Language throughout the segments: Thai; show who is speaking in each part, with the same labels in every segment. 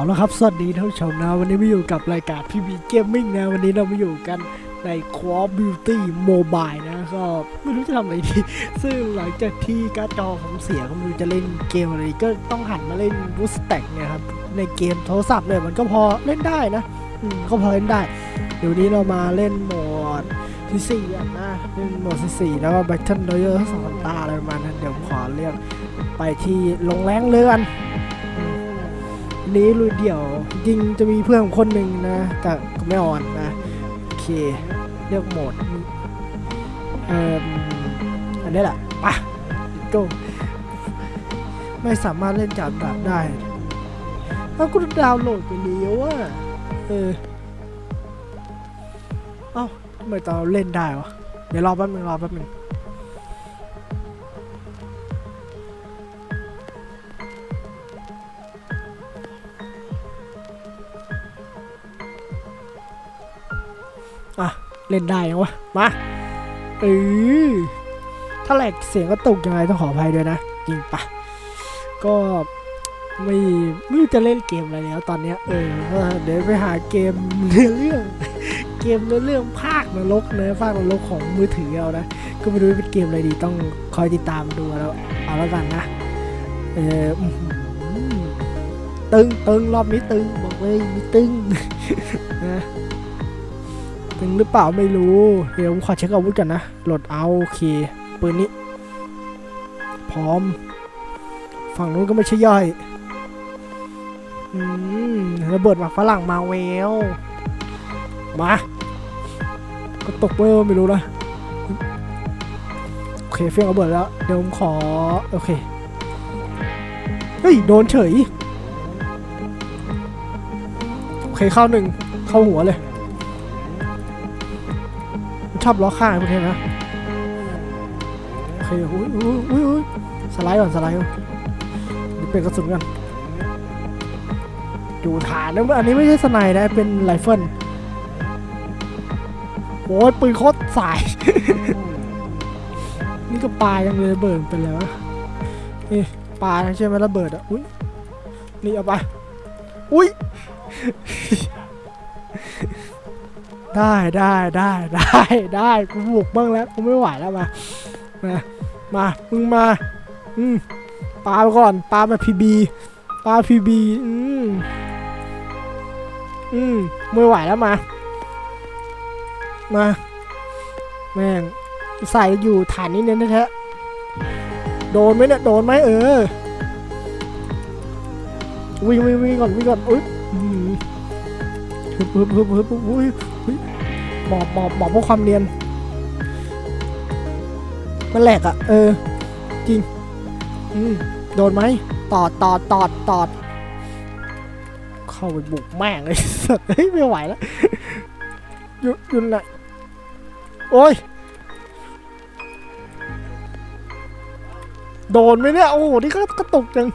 Speaker 1: เอาละครับสวัสดีท่านผู้ชมนะวันนี้มาอยู่กับรายการพีบีเกมมิ่งนะวันนี้เรามาอยู่กันใน Call of Duty Mobile นะก็ไม่รู้จะทำอะไรดีซึ่งหลังจากที่การ์ดจอผมเสียก็ไม่รู้จะเล่นเกมอะไรก็ต้องหันมาเล่นบูสแต็กเนี่ยครับในเกมโทรศัพท์เนี่ยมันก็พอเล่นได้นะอืมก็พอเล่นได้ เดี๋ยวนี้เรามาเล่นโหมดที่สี่นะเล่นโหมดที่สี่แล้วก็ Battle Royale ทั้งสองตาอะไรประมาณนั้นเดี๋ยวขอเรียกไปที่ลงแรงเรือน นี้ลุยเดี่ยว จริงจะมีเพื่อนคนหนึ่งนะแต่ก็ไม่ออนนะ โอเค เลือกโหมดเอ่ออันนี้แหละปะก็ไม่สามารถเล่นจากแบบได้แล้วก็ดาวน์โหลดไปแล้วอะเออเอ้าทำไมตอนเราเล่นได้วะ เดี๋ยวรอแป๊บนึงรอแป๊บนึง เล่นได้ยังวะ มาเออถ้าแหลกเสียงก็ตกยังไงต้องขออภัยด้วยนะ จริงปะก็ไม่ไม่รู้จะเล่นเกมอะไรแล้วตอนเนี้ยเออเดี๋ยวไปหาเกมเนื้อเรื่องเกมเนื้อเรื่องภาคนรกเนื้อภาคนรกของมือถือเอานะก็ไม่รู้เป็นเกมอะไรดีต้องคอยติดตามดูแล้วเอาแล้วกันนะเอออื้อหือตึงตึงรอบนี้ตึงบอกเลยมีตึงนะ ถึงหรือเปล่าไม่รู้ เดี๋ยวผมขอเช็คอาวุธกันนะโหลดเอาโอเคปืนนี้ พร้อม ฝั่งนู้นก็ไม่ใช่ย่อยอืมระเบิดมากฝรั่งมาแววมา ก็ตกเวลไม่รู้นะโอเคเฟี้ยงระเบิดแล้ว เดี๋ยวผมขอ โอเค เฮ้ย โดนเฉย โอเค เข้าหนึ่งเข้าหัวเลย ชอบล้อข้างพวกนี้นะโอเคอุ้ยอุ้ยอุ้ยอุ้ยสไลด์ก่อนสไลด์ก่อนนี่เป็นกระสุนกันอยู่ฐานนะอันนี้ไม่ใช่สไนด์นะเป็นไรเฟิลโอ้ยปืนโคตรสาย นี่ก็ปลายังเลยระเบิดเป็นแล้วะนี่ปลาใช่ไหมระเบิดอะอุ้ยนี่เอาไปอุ้ย ได้ได้ได้ได้ได้กูบุกบ้างแล้วกูไม่ไหวแล้วมามามามึงมาอืมปาไปก่อนปามาพีบีปาพีบีอืมอืมไม่ไหวแล้วมา มา แม่งใส่อยู่ฐานนี้เน้นแท้โดนไหมเนี่ยโดนไหมเออวิ่งวิ่งวิ่งก่อนวิ่งก่อนอุ้ยอืมฮึบฮึบฮึบฮึบฮึบอุ้ย หมอบหมอบหมอบเพราะความเนียน มันแหลกอะ่ะ เออ จริง อืม โดนไหม ตอดตอดตอดตอด เข้าไปบุกแม่งเลยสัสเฮ้ย ไม่ไหวแล้วยุดยุดหน่อยโอ้ย โดนไหมเนี่ย โอ้โห นี่ก็กระตุกจัง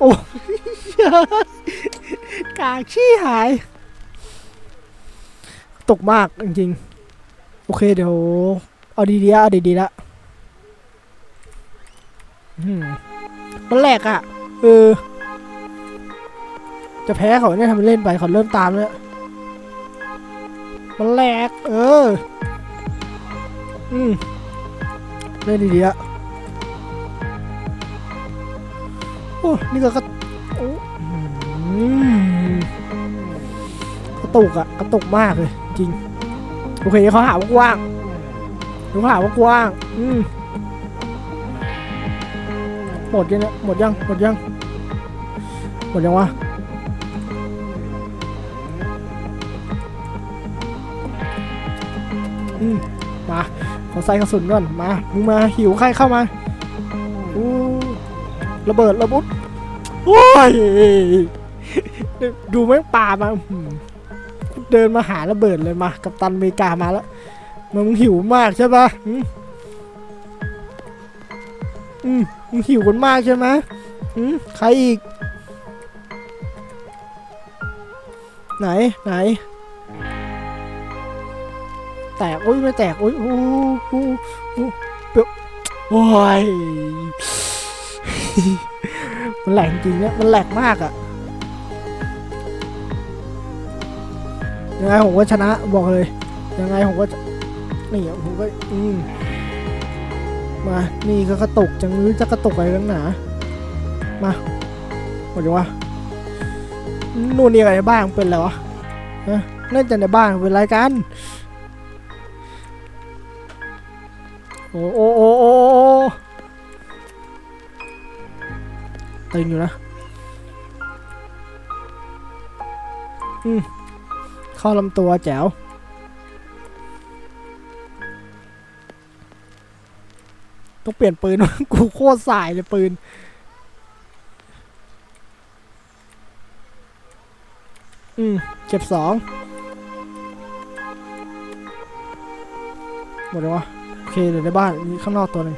Speaker 1: โอ้ยกากชี้หาย ตกมากจริงๆ โอเคเดี๋ยว เอาดีๆเอาดีๆละมันแหลกอะ่ะ เออ จะแพ้เขาเนี่ยทำเล่นไปเขาเริ่มตามแล้วมันแหลก เออ อืมเล่นดีๆอะโอ้นี่ก็กระโอ้อืมกระตุกอะกระตุกมากเลย จริง โอเคเขาหาว่ากว้างเขาหาว่ากว้างอืมหมดยังนะหมดยัง หมดยัง หมดยังวะอืมมาขอใส่กระสุนก่อน มา มึงมาหิวใครเข้ามาอู้ระเบิดระบุดโอ้ย ดูแม่งป่ามา เดินมาหาระเบิดเลยมา กับตันอเมริกามาแล้วมึงหิวมากใช่ปะอืมมึงหิวกันมากใช่ไหมอืมใครอีก ไหนไหน แตกอุ้ยไม่แตกอุ้ยอู้อู้อู้เปรี้ยวโอ้ยมันแหลกจริงเนี่ยมันแหลกมากอะ ยังไงผมก็ชนะบอกเลย ยังไงผมก็นี่ผมก็อืมมานี่ก็กระตุกจังหรือจะกระตุกอะไรกันหนามาหมดยังวะนู่นนี่อะไรบ้างเป็นอะไรวะฮะเล่นแต่ในบ้านเป็นไรกันโอ้โอ้โอ้โอ้โอ้ตึงอยู่นะอืม เข้าลำตัวแจ๋วต้องเปลี่ยนปืน กูโคตรสายเลยปืน อืมเก็บสองหมดเลยวะโอเคเหลือในบ้านมีข้างนอกตัวหนึ่ง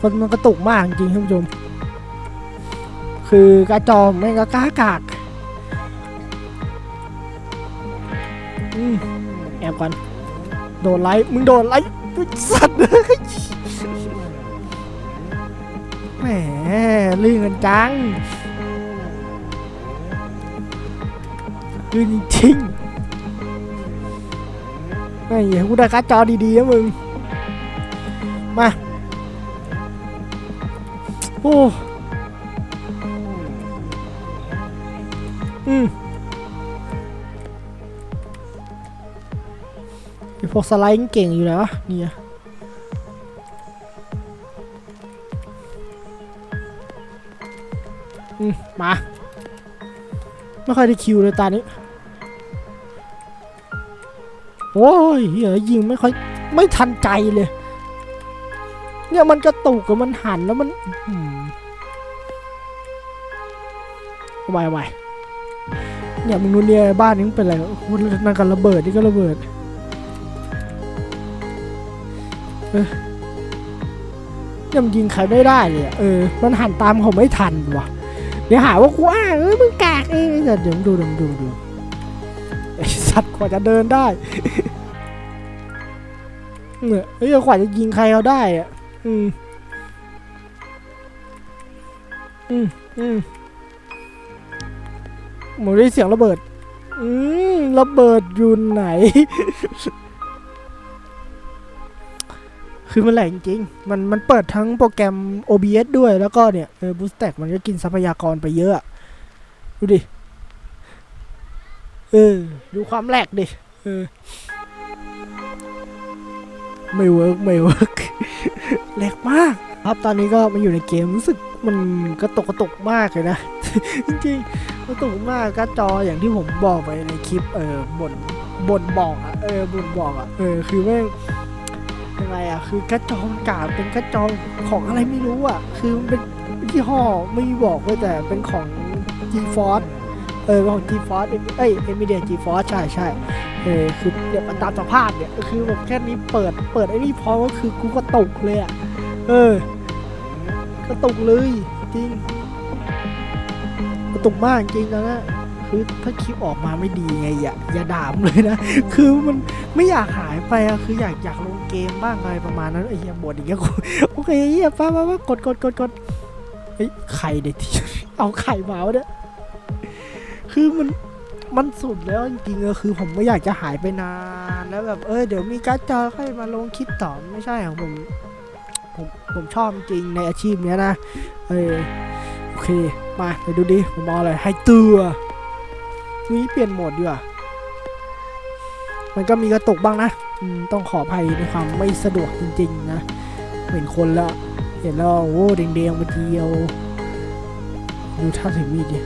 Speaker 1: คนมันกระตุกมากจริงๆท่านผู้ชม คือกระจอมไม่ก็กล้ากากอแอบก่อนโดนไลค์มึงโดนไลค์อุ๊ยสัตว์เลยแหมลื่นกันจังลื่นจริงๆไม่เหี้ยกูได้การ์ดจอดีๆนะมึง มา โอ้ วกสไลด์เก่งอยู่แล้ววะเนี่ยอืมมา ไม่ค่อยได้คิวเลยตานี้ โอ้ยเหี้ยยิงไม่ค่อย ไม่ทันใจเลย เนี่ยมันกระตุกกับมันหันแล้วมันอื้อหือเอาไว้เอาไวเนี่ยมึงรู้เนี่ยบ้านนี้เป็นอะไรโอ้โหนั่นกันระเบิดนี่ก็ระเบิด ยมันยิงใครไม่ได้เลยเออ มันหันตามเขาไม่ทันว่ะเดี๋ยวหาว่ากูอ้าเออมึงกากเองเดี๋ยวดี๋ยวดูดูดูไอสัตว์กว่าจะเดินได้เนี่ยเฮ้ยกว่าจะยิงใครเขาได้อะ อืม อืมอืมหมดได้เสียงระเบิด อืม ระเบิดอยู่ไหน คือมันแหลกจริง มันมันเปิดทั้งโปรแกรม OBS ด้วย แล้วก็เนี่ยเออ Bootstack มันก็กินทรัพยากรไปเยอะ ดูดิ เออ ดูความแหลกดิ เออ ไม่เวิร์กไม่เวิร์กแหลกมาก ครับตอนนี้ก็มาอยู่ในเกมรู้สึกมันกระตุกกระตุกมากเลยนะ จริงๆกระตุกมากการ์ดจออย่างที่ผมบอกไปในคลิป เออบนบนบอกอะเออบนบอกอะเออ คือแม่ง ยังไงอะคือกร์ดจอมันกาดเป็นกร์ดจอของอะไรไม่รู้อะคือมันเป็นยี่ห้อไม่บอกเลยแต่เป็นของ G-Force เออของ G-Force เอ้ย Nvidia G-Force ใช่ใช่เออคือเนี่ยมันตามสภาพเนี่ยคือแบบแค่นี้เปิดเปิดไอ้นี่พอก็คือกูก็ตกเลยอะเออกระตุกเลยจริงกระตุกมากจริงนะนะคือถ้าคลิปออกมาไม่ดีไงอย่าอย่าด่ามเลยนะ คือมันไม่อยากหายไปอะคืออยากอยากลง เกมบ้างอะไรประมาณนั้นไอ้เหี้ยบ่นอย่างเงี้ยโอเคเหี้ยป้าป้าป้ากดกดกดกดเฮ้ยใครเด็ดที่เอาไข่มาวะเนี่ยคือมันมันสุดแล้วจริงๆก็คือผมไม่อยากจะหายไปนานแล้วแบบเออเดี๋ยวมีการ์ดจอค่อยมาลงคลิปต่อไม่ใช่ของผมผมผมชอบจริงในอาชีพเนี้ยนะเออโอเคมาไปดูดิผมเอาอะไรให้ตัวนี่เปลี่ยนโหมดดีกว่ามันก็มีกระตุกบ้างนะ ต้องขออภัยในความไม่สะดวกจริง ๆ นะ เห็นคนแล้ว เห็นแล้วโอ้แดงๆมาเดียวดูท่าถือมีดดิ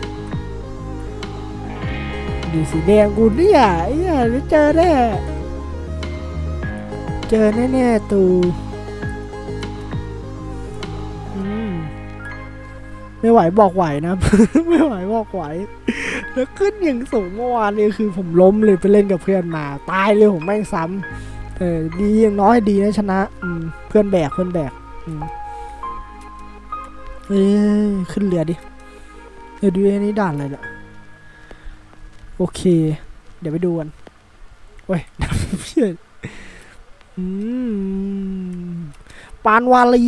Speaker 1: ดูสีแดงกูเนี่ยไอ้เหี้ยเดี๋ยวเจอแน่เจอแน่ๆตูไม่ไหวบอกไหวนะ ไม่ไหวบอกไหว แล้วขึ้นอย่างสูงเมื่อวานนี่คือผมล้มเลยไปเล่นกับเพื่อนมา ตายเลยผมแม่งซ้ำเออดีอย่างน้อยดีนะชนะอืมเพื่อนแบกเพื่อนแบกอืมเอ้ยขึ้นเรือดิเดี๋ยวดูไอ้นี่ด่านอะไรเนี่ยโอเค เดี๋ยวไปดูกันโอ้ยเพื่อนอืมปานวาลี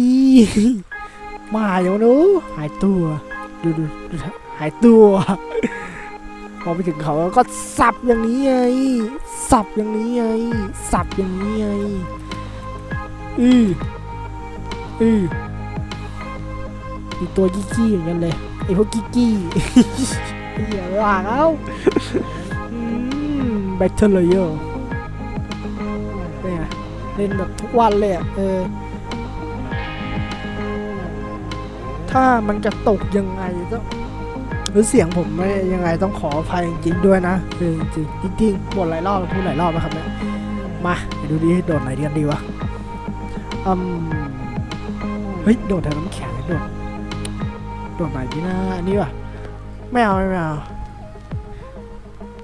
Speaker 1: มาอย่างนู้หายตัว ดูดูดูหายตัว พอไปถึงเขาก็สับอย่างนี้ไง สับอย่างนี้ไง สับอย่างนี้ไง อืออือมีตัวกี้กี้อย่างนั้นเลยไอพวกกี้กี้อ้เหี้ยหลากเอ้าอืมแบทเทอร์เลยเนี่ยเล่นแบบทุกวันเลยอะเออ ถ้ามันจะตกยังไงก็ รือเสียงผมไม่ยังไงต้องขออภัยจริงๆด้วยนะเออจริงจริงๆบ่นหลายรอบพูดหลายรอบนะครับเนี่ยมาดูดิโดดไหนดีกันดีวะอืมเฮ้ยโดดแถวน้ำแข็งโดดโดดไหนดีนะอันนี้วะไม่เอาไม่เอา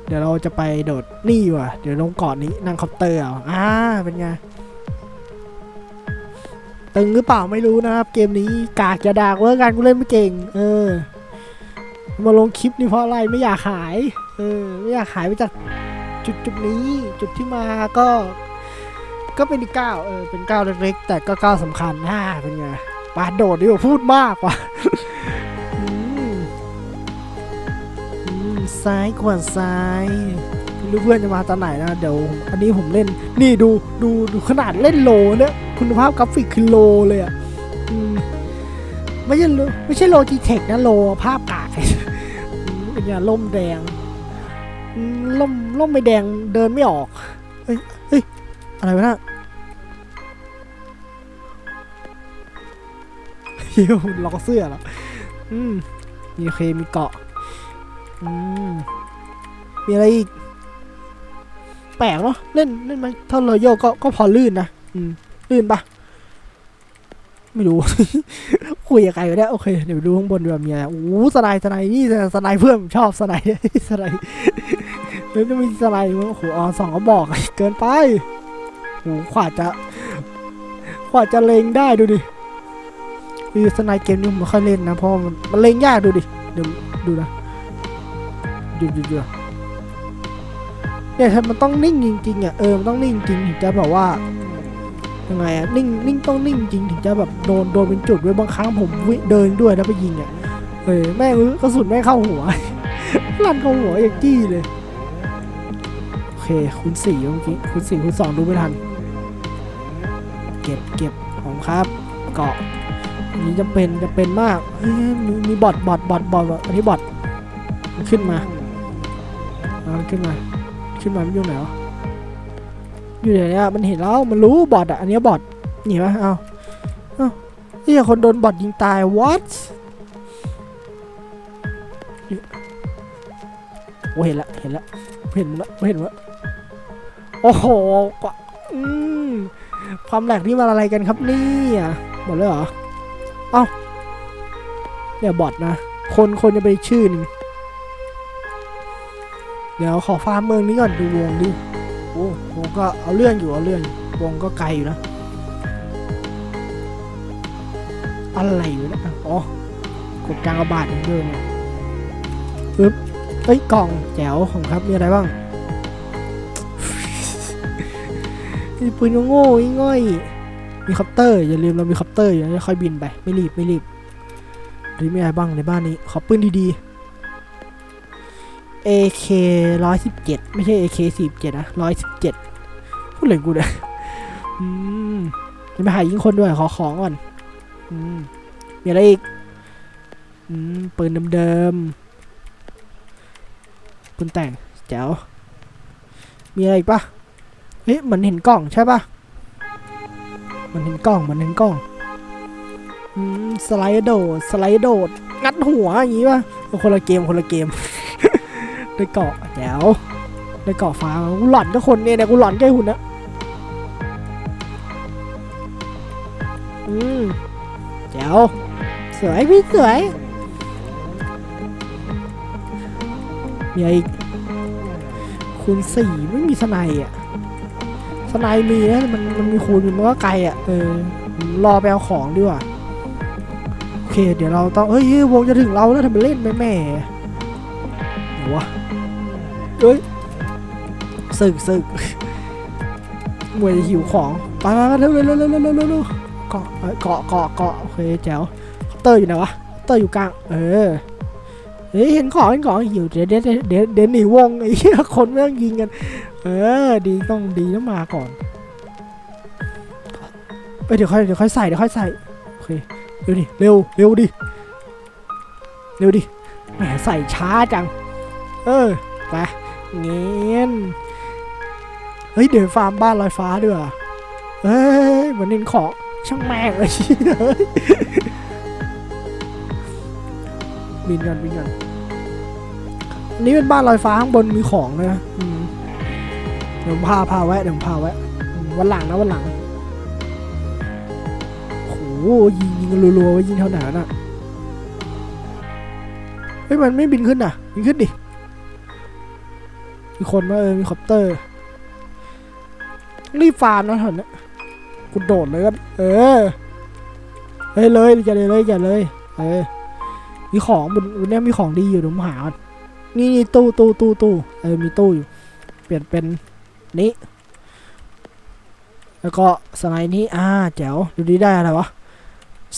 Speaker 1: เดี๋ยวเราจะไปโดดนี่ว่ะ เดี๋ยวลงเกาะนี้นั่งคอปเตอร์เอาอ่าเป็นไงตึงหรือเปล่าไม่รู้นะครับ เกมนี้กากจะดากเว่าการกูเล่นไม่เก่ง เออ มาลงคลิปนี่เพราะอะไรไม่อยากขาย เออ ไม่อยากขายไปจากจุดจุดนี้จุดที่มาก็ ก็เป็นก้าวเออเป็นก้าวเล็กๆ แต่ก็ก้าวสำคัญน่าเป็นไงปาดโดดดีกว่าพูดมากกว่าอืมอืมซ้ายขวาซ้ายไม่รู้เพื่อนจะมาตอนไหนนะเดี๋ยวอันนี้ผมเล่น นี่ดูดูดูขนาดเล่นโลเนี่ยคุณภาพกราฟิกคือโลเลยอะไม่ใช่โลไม่ใช่โลจีเทคนะโลภาพกาก เป็นไงล่มแดงล่มล่มไม่แดงเดินไม่ออกเฮ้ยเฮ้ยอะไรวะน่ะเฮียล็อกเสื้อเหรออืมมีเคมีเกาะอืมมีอะไรอีกแปลกเนาะเล่นเล่นไหมถ้าเราโยกก็ก็พอลื่นนะอืมลื่นปะไม่รู้ คุยกับใครวะเนี่ยโอเคเดี๋ยวดูข้างบนดีกว่ามีอะไรโอ้สไลด์สไลด์นี่สไลด์เพื่อนผมชอบสไลด์สไลด์แล้วจะมีสไลด์มั้งโอ้โหอ๋อสองก็บอกเกินไปโอ้ขวาจะขวาจะเลงได้ดูดิคือสไลด์เกมนี้ผมไม่ค่อยเล่นนะเพราะมันมันเลงยากดูดิเดี๋ยวดูนะดูดูดูเนี่ยถ้ามันต้องนิ่งจริงๆอะเออมันต้องนิ่งจริงถึงจะแบบว่า ยังไงอะนิ่งนิ่งต้องนิ่งจริงถึงจะแบบโดนโดนเป็นจุดไว้บางครั้งผมวิเดินด้วยแล้วไปยิงอะเออแม่งกระสุนแม่งเข้าหัวลั่นเข้าหัวอย่างจี้เลยโอเคคูณสี่เมื่อกี้คูณสี่คูณสองดูไม่ทัน เก็บเก็บของครับเกาะนี้จำเป็นจำเป็นมากมีมีบอทบอทบอทบอทอันนี้บอทมันขึ้นมาขึ้นมา ขึ้นมามันอยู่ไหนวะ อยู่ไหนเนี่ยมันเห็นแล้วมันรู้บอทอะอันนี้บอทหนีปะเอาเอาเฮียคนโดนบอทยิงตาย what โอ้เห็นละเห็นละเห็นละเห็นละโอ้โหกว่าอืมความแหลกนี่มันอะไรกันครับนี่หมดเลยเหรอเอ้าเนี่ยบอทนะ คนคนจะไปชื่อนึงเดี๋ยวขอฟาร์มเมืองนี้ก่อนดูวงดิ โอ้วงก็เอาเรื่องอยู่เอาเรื่องวงก็ไกลอยู่นะ อะไรอยู่เนะอ๋อกดกลางกระบาดเดือนเดิมเนี่ยปึ๊บเอ้ยกล่องแจ๋วของครับมีอะไรบ้างมีปืนโง่ๆง่อยมีคอปเตอร์อย่าลืมเรามีคอปเตอร์อยู่นะค่อยบินไปไม่รีบไม่รีบหรือมีอะไรบ้างในบ้านนี้ขอปืนดีๆ AK ร้อยสิบเจ็ดไม่ใช่ AK สี่เจ็ดนะร้อยสิบเจ็ดพูดเลยกูเนี่ยอืมจะไปหายิงคนด้วยขอของก่อน อืม มีอะไรอีก อืม ปืนเดิมๆปืนแต่งแจ๋วมีอะไรอีกปะเฮ้ยเหมือนเห็นกล่องใช่ปะมันเห็นกล่องมันเห็นกล่องอืมสไลด์โดดสไลด์โดดงัดหัวอย่างงี้ปะคนละเกมคนละเกม ได้เกาะแจ๋วได้เกาะฟ้ากูหลอนก็คนเนี่ยเนี่ยกูหลอนแค่หุ่นนะอืมแจ๋วสวยพี่สวยมีอะไรคูณสี่ไม่มีสไนอะสไนมีนะมันมันมีคูณมันก็ไกลอะเออรอไปเอาของดีกว่าโอเค เดี๋ยวเราต้องเฮ้ยวงจะถึงเราแล้วทำไมเล่นแม่แม่ๆเดี๋ยววะ เอ้ยสึกสึกมวยหิวของไปไปไปเร็วเร็วเร็วเร็วเร็วเร็วเกาะเกาะเกาะเกาะโอเคแจ๋วเคาน์เตอร์อยู่ไหนวะเคาน์เตอร์อยู่กลางเออเฮ้ยเห็นของเห็นของหิวเดี๋ยวเดี๋ยวเดี๋ยวเดี๋ยวหนีวงไอ้เหี้ยคนไม่ต้องยิงกัน เออ ดีต้องดีต้องมาก่อนเอ้ยเดี๋ยวค่อยเดี๋ยวค่อยใส่เดี๋ยวค่อยใส่โอเคเร็วดิเร็วเร็วดิเร็วดิแหมใส่ช้าจัง เออไป เงี้ยเฮ้ยเดี๋ยวฟาร์มบ้านลอยฟ้าด้วยเฮ้ยเหมือนนินขอช่างแม่งเลยเฮ้ยบินกันบินกันอันนี้เป็นบ้านลอยฟ้าข้างบนมีของเลยนะเดี๋ยวผมพาพาแวะเดี๋ยวผมพาแวะวันหลังนะวันหลังโหยิงยิงรัวๆไว้ยิงเท่าไหนน่ะเฮ้ยมันไม่บินขึ้นน่ะบินขึ้นดิ มีคนมาเออมีคอปเตอร์ รีบฟาร์มนะเถอะนะกูโดดเลยก็เออเฮ้ยเลยอย่าเลยเลยอย่าเลย เออ มีของบนบนเนี้ยมีของดีอยู่เดี๋ยวผมหาก่อนนี่นี่ตู้ตู้ตู้ตู้เออมีตู้อยู่ เปลี่ยนเป็นนี้ แล้วก็สไลด์นี้อ่าแจ๋วดูดีได้อะไรวะ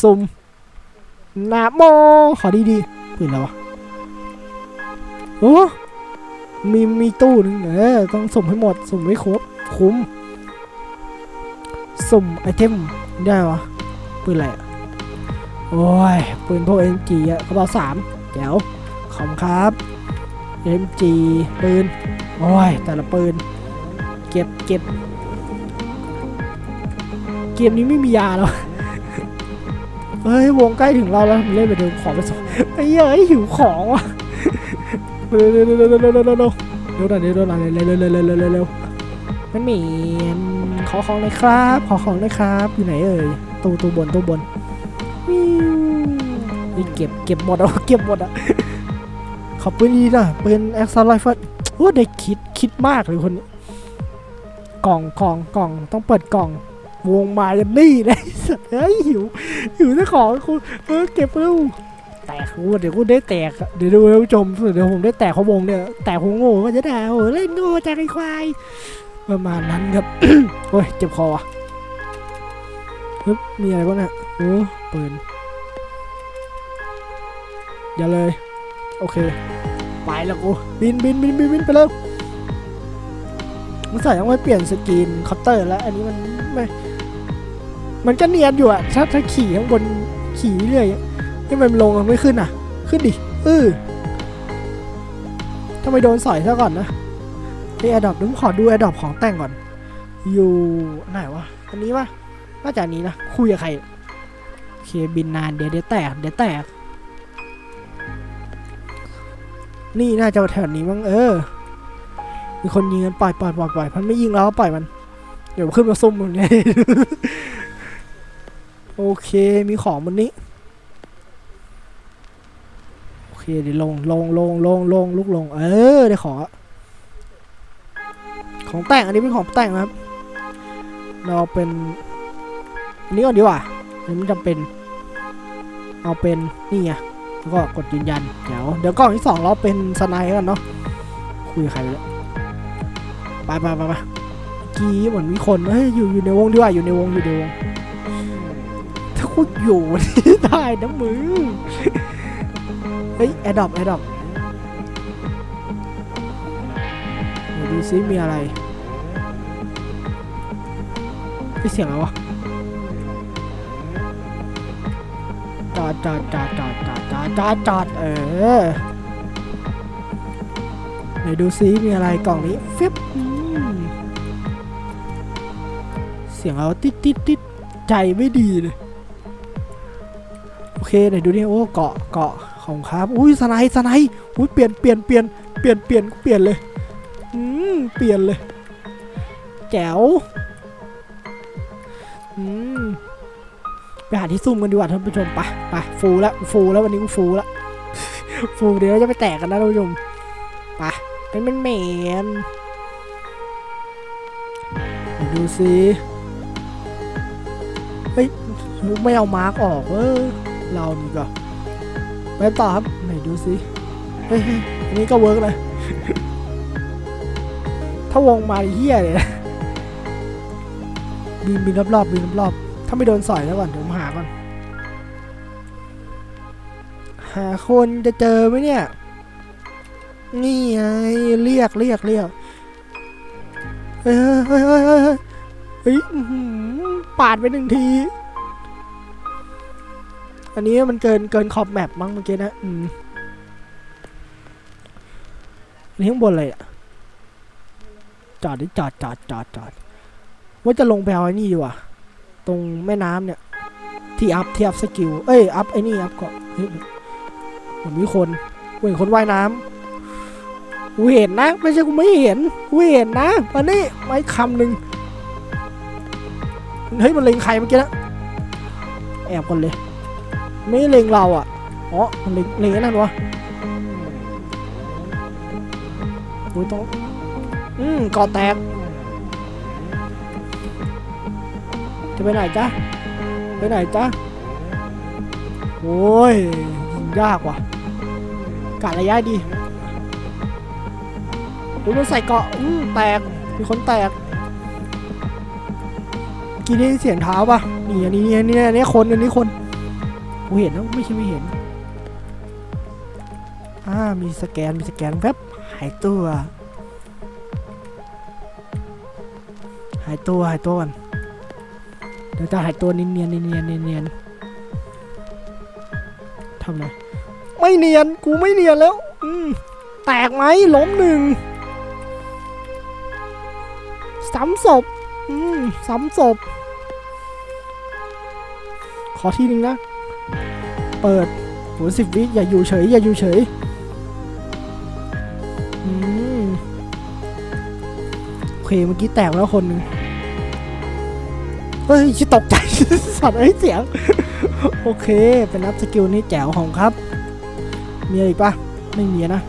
Speaker 1: ซุ่มนาโมขอดีดีๆปืนอะไรวะโอ้ มีมีตู้หนึงเออต้องสุ่มให้หมด สุ่มให้ครบคุ้ม สุ่มไอเทมได้วะปืนอะไรโอ้ยปืนพวก MG อะกระเป๋าสามแจ๋ยวขอบคุณครับ MG ปืน โอ้ย แต่ละปืน เก็บเก็บเกมนี้ไม่มียาแล้วเฮ้ยวงใกล้ถึงเราแล้วเล่นไปเดิมขอไปส่งไอ้เหี้ยเอ้ยหิวของว่ะ เร็วเร็วเร็วเร็วเร็วเร็วเร็วเร็วเร็วเร็วหน่อยเร็วหน่อยเร็วเร็วเร็วเร็วเร็วเร็วเร็วมันเหมียนขอของเลยครับขอของเลยครับอยู่ไหนเอ่ยตู้ตู้บนตู้บนวิวนี่เก็บเก็บหมดอะเก็บหมดอะขอบปืนดีนะปืนแอคซ์ไลฟ์โอ้ได้คิดคิดมากเลยคนนี้กล่องกล่องกล่องต้องเปิดกล่องวงมากันนี่เลยสัตว์เฮ้ยหิวหิวเจ้าของคุณเออเก็บเร็ว แตกกูเดี๋ยวกูได้แตกเดี๋ยวดูท่านผู้ชมเดี๋ยวผมได้แตกเขาวงเนี่ยแตกหัวโง่ก็จะได้โอ้เล่นโง่จากไอ้ควายประมาณนั้นครับโอ้ยเจ็บคอว่ะฮึบมีอะไรบ้างเนี่ยโอ้ปืนอย่าเลย โอเค ไปแล้วกูบินบินบินบินบินไปแล้วมันใส่ต้องไปเปลี่ยนสกรีนคาน์เตอร์แล้ว อันนี้มันไม่มันก็เนียนอยู่อะถ้าถ้าขี่ข้างบนขี่เรื่อย ๆให้มันลงไม่ขึ้นอะขึ้นดิเออทำไมโดนสอยซะก่อนนะไอแอดดอปผมขอดูแอดดอปของแต่งก่อน อยู่ไหนวะ อันนี้ปะน่าจะนี้นะ คุยกับใคร เคบินนานเดี๋ยวเดี๋ยวแตกเดี๋ยวแตก นี่น่าจะแถวนี้มั้งเออ มีคนยิงกันปล่อยปล่อยปล่อยปล่อยมันไม่ยิงแล้วปล่อยมัน เดี๋ยวขึ้นมาซุ่มมันเลยโอเค มีของบนนี้ เคเดี๋ยวลงลงลงลงลงลุกลง เออได้ของอของแต่งอันนี้เป็นของแต่งนะครับ เราเป็น อันนี้ก่อนดีกว่าอันนี้มันจำเป็น เอาเป็นนี่ไงแล้วก็กดยืนยัน เดี๋ยวเดี๋ยวกล่องที่สองเราเป็นสไนด์กันเนาะคุยใครไปแล้วไปไปไปไปกี้เหมือนมีคนเฮ้ยอยู่อยู่ในวงดีกว่าอยู่ในวงอยู่ในวงถ้ากูอยู่ได้นะมึง ฮ้ยแอดดอปแอดดอปเดี๋ยวดูซิมีอะไรไม่เสียงอะไรวะจอดจอดจอดจอดจอดจอดจอดจอดเออไหนดูซิมีอะไรกล่องนี้ฟิบเสียงเราติดติดติดใจไม่ดีเลย โอเคไหนดูนี่โอ้เกาะเกาะ ของครับ อุ้ยสไนด์สไนด์อุ้ยเปลี่ยนเปลี่ยนเปลี่ยนเปลี่ยนเปลี่ยนเปลี่ยนเลยอืมเปลี่ยนเลย แจ๋วอืมไปหาที่ซุ่มกันดีกว่าท่านผู้ชมไปไปฟูแล้วฟูแล้ววันนี้กูฟูแล้วฟูลเดี๋ยวเราจะไปแตกกันนะท่านผู้ชมไปเป็นเป็นแมนดูสิเฮ้ยไม่เอามาร์กออกเออเรานี่ก็ ไปต่อครับไหนดูสิเฮ้ยอันนี้ก็เวิร์กเลยถ้าวงมาเฮี้ยเลยนะบินบินรอบๆบินรอบๆถ้าไม่โดนสอยแล้วก่อนเดี๋ยวผมหาก่อนหาคนจะเจอไหมเนี่ย นี่ไงเรียกเรียกเรียกเฮ้ยเฮ้ยเฮ้ยเฮ้ยปาดไปหนึ่งที อันนี้มันเกินเกินขอบแมปมั้งเมื่อกี้นะ อืมอันนี้ข้างบนเลยอะจอดดิจอดจอดจอดจอดว่าจะลงไปเอาไอ้นี่ดีกว่าตรงแม่น้ำเนี่ย ที่อัพที่อัพสกิล เอ้ย อัพไอ้นี่อัพก่อนเฮ้ยเหมือนมีคนเห็นคนว่ายน้ำกูเห็นนะ ไม่ใช่กูไม่เห็นกูเห็นนะมานี่ไม่คำหนึ่งเฮ้ย มันเล็งใครเมื่อกี้นะแอบก่อนเลย ไม่เล็งเราอะอ๋อมันเล็งเล็งนั่นวะโอ้ยต้องอืมก่อแตก จะไปไหนจ๊ะ ไปไหนจ๊ะ โอ้ยยากว่ะกะระยะดีดูมันใส่เกาะอืมแตก มีคนแตกกี้ได้เสียงเท้าปะนี่อันนี้อันนี้อันนี้คนอันนี้คน กูเห็นนะไม่ใช่ไม่เห็น อ่า มีสแกน มีสแกนแวบหายตัว หายตัว หายตัวก่อนเดี๋ยวจะหายตัวเนียนเนียนเนียนเนียนทำไงไม่เนียน กูไม่เนียนแล้ว อืม แตกไหมล้มหนึ่งซ้ำศพ อืม ซ้ำศพ ขอทีหนึ่งนะ เปิดโหสิบวิอย่าอยู่เฉย อย่าอยู่เฉยโอเคเมื่อกี้แตกแล้วคนนึงเฮ้ยชิตกใจ สัตว์ไอ้ยเสียง โอเค เป็นรับสกิลนี้แจ๋วของครับ มีอะไรอีกปะไม่มีนะ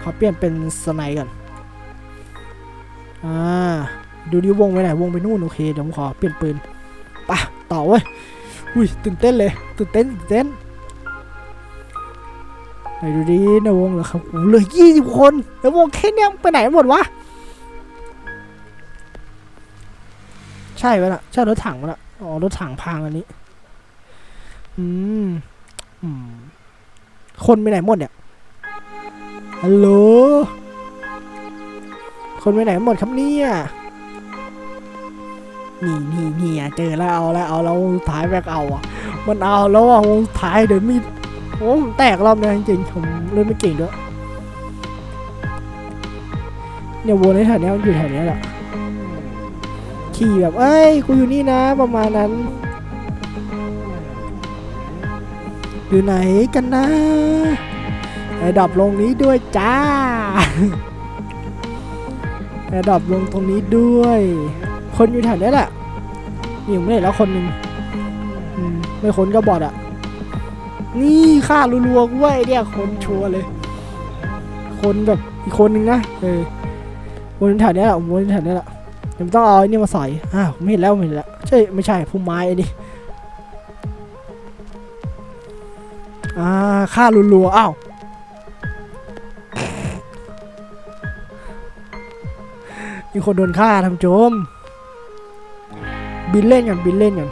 Speaker 1: ขอเปลี่ยนเป็นสไนก่อน อ่า ดูดิวงไปไหน วงไปนู่น โอเค เดี๋ยวผมขอเปลี่ยนปืนปะต่อเว้ย อุ้ยตื่นเต้นเลยตื่นเต้นตื่นเต้นไหนดูดิในวงเหรอครับโอ้เหลือยี่สิบคนแล้ววงแค่เนี้ยไปไหนหมดวะใช่ไหมล่ะใช่รถถังมั้ยล่ะอ๋อรถถังพังอันนี้ อืมอืมคนไปไหนหมดเนี่ยฮัลโหลคนไปไหนหมดครับเนี่ย นี่นี่นี่อะเจอแล้วเอาแล้วเอาแล้วท้ายแบกเอาอะ มันเอาแล้วอะวงท้ายเดี๋ยวมีโอ้ผมแตกรอบนึงจริงๆผมเล่นไม่เก่งด้วยเนี่ยวนในแถวนี้มันอยู่แถวนี้แหละขี่แบบเอ้ยกูอยู่นี่นะประมาณนั้น อยู่ไหนกันนะไอ้ดับลงนี้ด้วยจ้าไอ้ดับลงตรงนี้ด้วย คนอยู่แถวนี้แหละนี่ผมไม่เห็นแล้วคนหนึ่งไม่คนก็บอดอะ นี่ฆ่ารัวๆกูว่าไอเนี่ยคนชัวร์เลย คนแบบอีกคนนึงนะเออวนแถวนี้แหละวนแถวนี้แหละเดี๋ยวต้องเอาไอ้นี่มาใส่อ้าวไม่เห็นแล้วไม่เห็นแล้วใช่ไม่ใช่พุ่มไม้ไอ้นี่อ่าฆ่ารัวๆอ้าวมีคนโดนฆ่าทำโจม บินเล่นกันบินเล่นกัน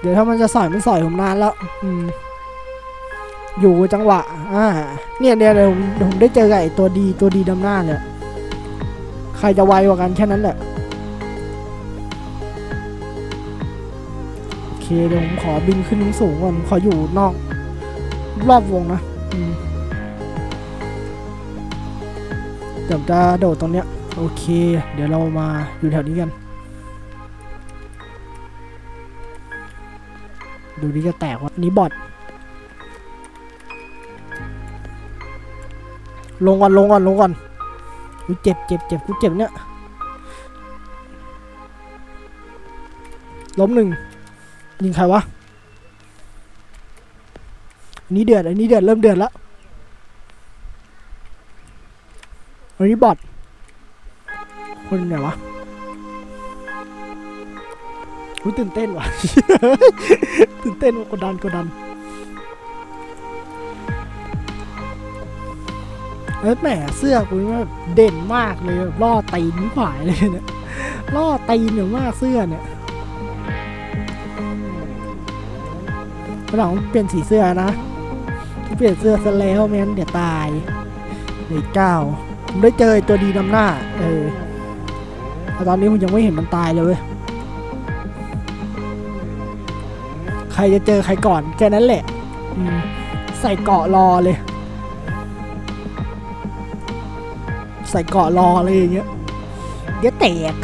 Speaker 1: เดี๋ยวถ้ามันจะสอยมันสอยผมนานแล้วอืมอยู่จังหวะ อ่า เนี่ยเนี่ยเดี๋ยวผมเดี๋ยวผมได้เจอไอ้ตัวดีตัวดีดำหน้าเนี่ย ใครจะไวกว่ากันแค่นั้นแหละ โอเคเดี๋ยวผมขอบินขึ้นสูงก่อน ขออยู่นอก รอบวงนะเดี๋ยวจะโดดตรงเนี้ย โอเค เดี๋ยวเรามาอยู่แถวนี้กัน ดูดิจะแตกวะอันนี้บอทลงก่อนลงก่อนลงก่อนกูเจ็บเจ็บเจ็บกูเจ็บเนี่ยล้มหนึ่งยิงใครวะอันนี้เดือดอันนี้เดือดเริ่มเดือดแล้วอันนี้บอด คนไหนวะอุ้ยตื่นเต้นว่ะ ตื่นเต้นว่ะกดดันกดดันเอ้ยแหมเสื้อกูนี่แบบเด่นมากเลยแบบล่อตีนไม่ผายเลยเนี่ยล่อตีนอยู่มากเสื้อเนี่ยหลังเปลี่ยนสีเสื้อนะเปลี่ยนเสื้อซะแล้วไม่งั้นเดี๋ยวตายเดี๋ยวเก้าผมได้เจอตัวดีนำหน้า เออ แต่ตอนนี้ผมยังไม่เห็นมันตายเลยเว้ยใครจะเจอใครก่อนแค่นั้นแหละใส่เกาะรอเลย ใส่เกาะรอเลยอย่างเงี้ยเดี๋ยวแตก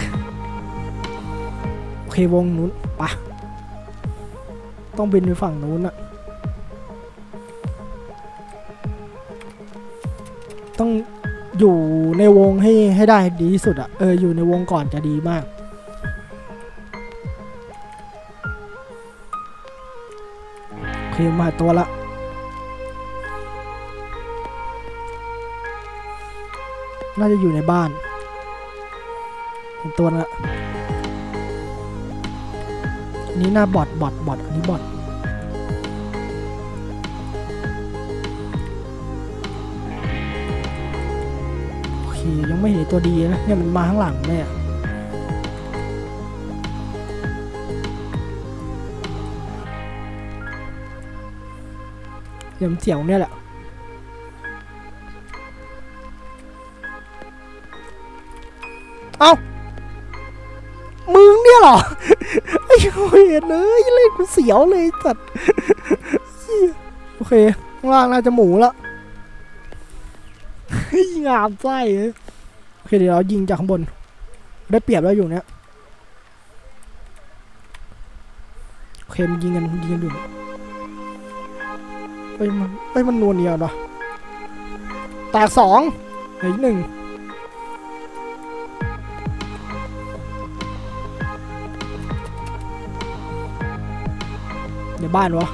Speaker 1: โอเควงนู้นปะต้องบินไปฝั่งนู้นอะต้อง อยู่ในวงให้ให้ได้ดีที่สุดอะเอออยู่ในวงก่อนจะดีมากโอเคมาตัวละน่าจะอยู่ในบ้าน เห็นตัวละนนี้หน้าบอดบอดบอดอันนี้บอด โอเคยังไม่เห็นตัวดีนะเนี่ยมันมาข้างหลังเนี่ยเดี๋ยวเสียวเนี่ยแหละเอ้ามึงเนี่ยเหรอไอ้โอ้ยเห็นเลยเล่นกูเสียวเลยจัดโอเคข้างล่างน่าจะหมูละ งามไส้โอเคเดี๋ยวเรายิงจากข้างบน ได้เปรียบแล้วอยู่เนี้ยโอเคมันยิงกันยิงกันอยู่เอ้ยมันเอ้ยมันนวลเดียวเนาะแตกสองเหลืออีกหนึ่งในบ้านวะ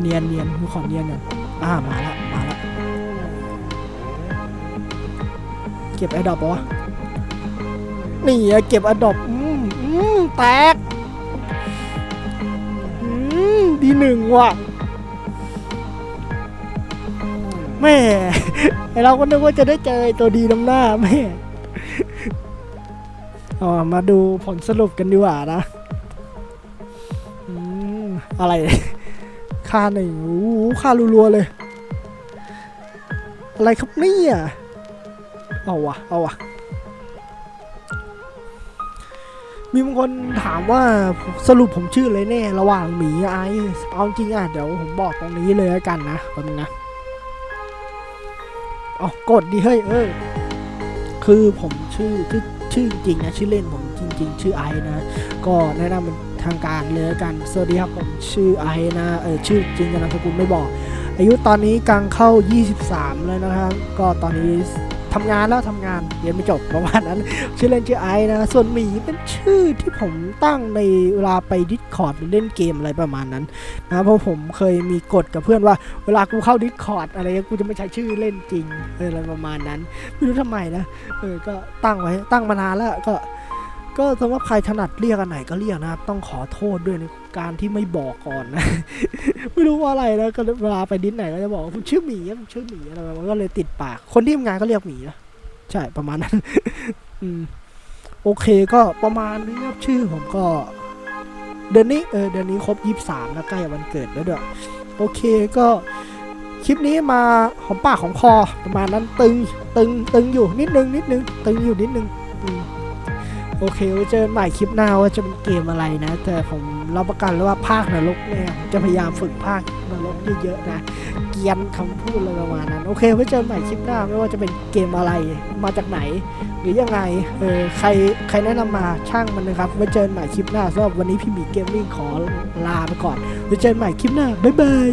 Speaker 1: เนียนเนียนกูขอเนียนหน่อยอ่ามาละมาละเก็บไอ้ดอกปะวะนี่เก็บไอ้ดอกอืมอืมแตกอืมดีหนึ่งว่ะแม่ไอเราก็นึกว่าจะได้เจอตัวดีน้ำหน้าแม่เอามาดูผลสรุปกันดีกว่านะอืมอะไร ค่าหนึ่งโอ้โหค่ารัวๆเลย อะไรครับเนี่ยเอาวะเอาวะมีบางคนถามว่าสรุปผมชื่ออะไรแน่ระหว่างหมีไอซ์เอาจริงอะ เดี๋ยวผมบอกตรงนี้เลยล้วกันนะแป๊บนึงนะเอากดดิเฮ้ยเออคือผมชื่อชื่อชื่อจริงนะชื่อเล่นผมจริง ๆ ชื่อไอนะ ก็แนะนำเป็น ทางการเลยกัน สวัสดีครับผมชื่อไอนะ เออชื่อจริงกับนามสกุลไม่บอก อายุตอนนี้กลังเข้า 23 แล้วนะครับ ก็ตอนนี้ทำงานแล้วทำงานเรียนไม่จบประมาณนั้น ชื่อเล่นชื่อไอนะ ส่วนหมีเป็นชื่อที่ผมตั้งในเวลาไปดิสคอร์ดเล่นเกมอะไรประมาณนั้นนะเพราะผมเคยมีกฎกับเพื่อนว่า เวลากูเข้าดิสคอร์ดอะไรกูจะไม่ใช้ชื่อเล่นจริงอะไรประมาณนั้น ไม่รู้ทำไมนะเออก็ตั้งไว้ตั้งมานานแล้วก็ ก็สำหรับใครถนัดเรียกอันไหนก็เรียกนะครับ ต้องขอโทษด้วยในการที่ไม่บอกก่อนนะ ไม่รู้ว่าอะไรนะก็เวลาไปดิสไหนก็จะบอกผมชื่อหมีผมชื่อหมีอะไรมันก็เลยติดปาก คนที่ทำงานก็เรียกหมีนะใช่ประมาณนั้น อืมโอเคก็ประมาณนี้ครับชื่อผมก็เดือนนี้เออเดือนนี้ครบยี่สามแล้วใกล้วันเกิดแล้วด้วย โอเคก็คลิปนี้มาหอมปากของคอประมาณนั้นตึงตึงตึงอยู่นิดนึงนิดนึงตึงอยู่นิดนึง โอเคไว้เจอกันใหม่คลิปหน้าว่าจะเป็นเกมอะไรนะ แต่ผมรับประกันเลยว่าภาคนรกเนี่ยผมจะพยายามฝึกภาคนรกเยอะๆนะ เกียนคำพูดอะไรประมาณนั้น โอเคไว้เจอกันใหม่คลิปหน้าไม่ว่าจะเป็นเกมอะไรมาจากไหน หรือยังไงเออใครใครแนะนำมาช่างมันนะครับไว้เจอกันใหม่คลิปหน้าสำหรับวันนี้พี่หมีเกมมิ่งขอลาไปก่อนไว้เจอกันใหม่คลิปหน้าบ๊ายบาย